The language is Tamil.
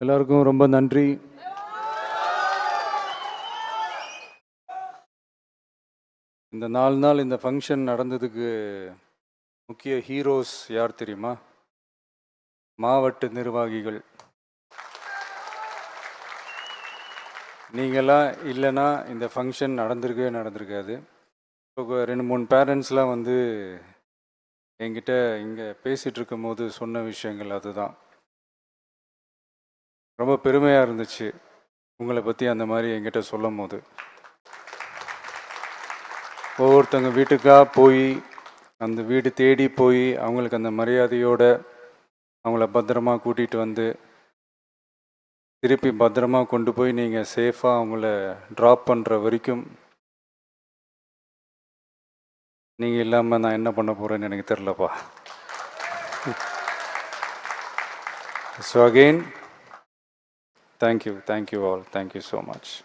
எல்லாருக்கும் ரொம்ப நன்றி. இந்த நாலு நாள் இந்த ஃபங்க்ஷன் நடந்ததுக்கு முக்கிய ஹீரோஸ் யார் தெரியுமா? மாவட்ட நிர்வாகிகள். நீங்களாம் இல்லைன்னா இந்த ஃபங்க்ஷன் நடந்திருக்கவே நடந்திருக்காது. இப்போ ரெண்டு மூணு பேரண்ட்ஸ்லாம் வந்து என்கிட்ட இங்கே பேசிகிட்டு இருக்கும்போது சொன்ன விஷயங்கள் அதுதான். ரொம்ப பெருமையாக இருந்துச்சு உங்களை பற்றி அந்த மாதிரி என்கிட்ட சொல்லும் போது ஒவ்வொருத்தவங்க வீட்டுக்காக போய் அந்த வீடு தேடி போய் அவங்களுக்கு அந்த மரியாதையோடு அவங்கள பத்திரமா கூட்டிகிட்டு வந்து திருப்பி பத்திரமா கொண்டு போய் நீங்கள் சேஃபாக அவங்கள ட்ராப் பண்ணுற வரைக்கும் நீங்கள் இல்லாமல் நான் என்ன பண்ண போகிறேன்னு எனக்கு தெரிலப்பா so again Thank you. Thank you all. Thank you so much.